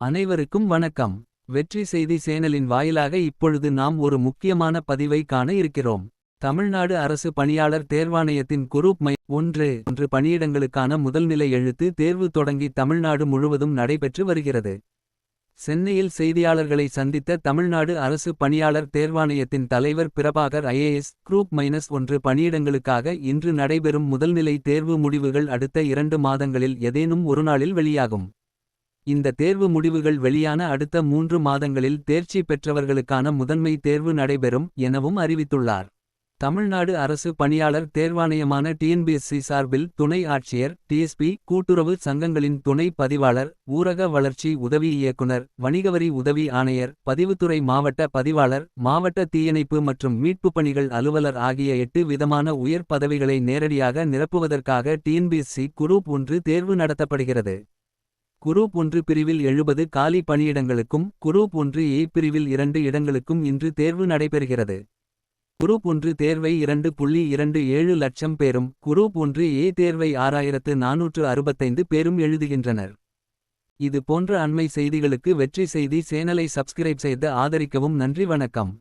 அனைவருக்கும் வணக்கம். வெற்றி செய்தி சேனலின் வாயிலாக இப்பொழுது நாம் ஒரு முக்கியமான பதிவை காண இருக்கிறோம். தமிழ்நாடு அரசு பணியாளர் தேர்வாணையத்தின் குரூப் மை ஒன்று ஒன்று பணியிடங்களுக்கான முதல்நிலை எழுத்து தேர்வு தொடங்கி தமிழ்நாடு முழுவதும் நடைபெற்று வருகிறது. சென்னையில் செய்தியாளர்களை சந்தித்த தமிழ்நாடு அரசு பணியாளர் தேர்வாணையத்தின் தலைவர் பிரபாகர் ஐஏஎஸ் குரூப் மைனஸ் ஒன்று பணியிடங்களுக்காக இன்று நடைபெறும் முதல்நிலை தேர்வு முடிவுகள் அடுத்த இரண்டு மாதங்களில் ஏதேனும் ஒரு நாளில் வெளியாகும். இந்த தேர்வு முடிவுகள் வெளியான அடுத்த மூன்று மாதங்களில் தேர்ச்சி பெற்றவர்களுக்கான முதன்மை தேர்வு நடைபெறும் எனவும் அறிவித்துள்ளார். தமிழ்நாடு அரசு பணியாளர் தேர்வாணையமான டிஎன்பிஎஸ்சி சார்பில் துணை ஆட்சியர் டிஎஸ்பி கூட்டுறவு சங்கங்களின் துணை பதிவாளர் ஊரக வளர்ச்சி உதவி இயக்குனர் வணிகவரி உதவி ஆணையர் பதிவுத்துறை மாவட்ட பதிவாளர் மாவட்ட தீயணைப்பு மற்றும் மீட்புப் பணிகள் அலுவலர் ஆகிய எட்டு விதமான உயர் பதவிகளை நேரடியாக நிரப்புவதற்காக டிஎன்பிஎஸ்சி குரூப் ஒன்று தேர்வு நடத்தப்படுகிறது. குரூப் ஒன்று பிரிவில் எழுபது காலி பணியிடங்களுக்கும் குரூப் ஒன்று ஏ பிரிவில் இரண்டு இடங்களுக்கும் இன்று தேர்வு நடைபெறுகிறது. குரூப் ஒன்று தேர்வை இரண்டு புள்ளி இரண்டு ஏழு லட்சம் பேரும் குரூப் ஒன்று ஏ தேர்வை ஆறாயிரத்து நானூற்று அறுபத்தைந்து பேரும் எழுதுகின்றனர். இது போன்ற அண்மை செய்திகளுக்கு வெற்றி செய்தி சேனலை சப்ஸ்கிரைப் செய்து ஆதரிக்கவும் நன்றி வணக்கம்.